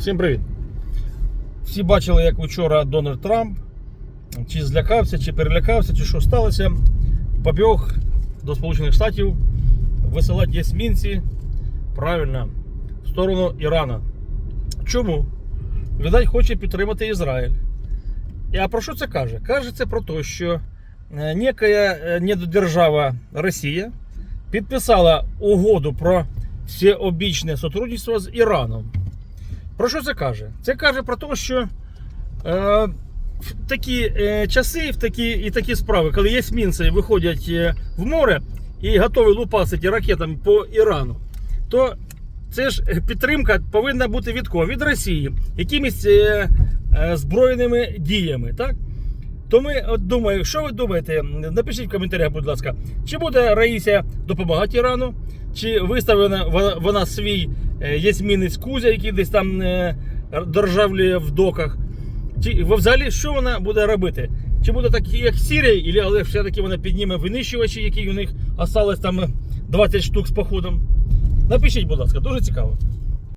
Всім привіт. Всі бачили, як вчора Дональд Трамп чи злякався, чи перелякався, чи що сталося. Побіг до Сполучених Штатів висилати ясмінці правильно в сторону Ірана. Чому? Видать, хоче підтримати Ізраїль. А про що це каже? Каже це про те, що е, некая е, недодержава Росія підписала угоду про всеобічне сотрудничество з Іраном. Про що це каже? Це каже про те, що е, в такі е, часи, в такі, і такі справи, коли єсмінці виходять е, в море і готові лупасити ракетами по Ірану, то це ж підтримка повинна бути від кого? Від Росії, якимись е, е, збройними діями. так? То ми от думаю, що ви думаєте? Напишіть в коментарях, будь ласка, чи буде Раїся допомагати Ірану, чи виставлена вона свій е, ясмінець Кузя, який десь там е, державлює в доках. Чи взагалі що вона буде робити? Чи буде так, як Сірія, але все-таки вона підніме винищувачі, які у них осталось там 20 штук з походом? Напишіть, будь ласка, дуже цікаво.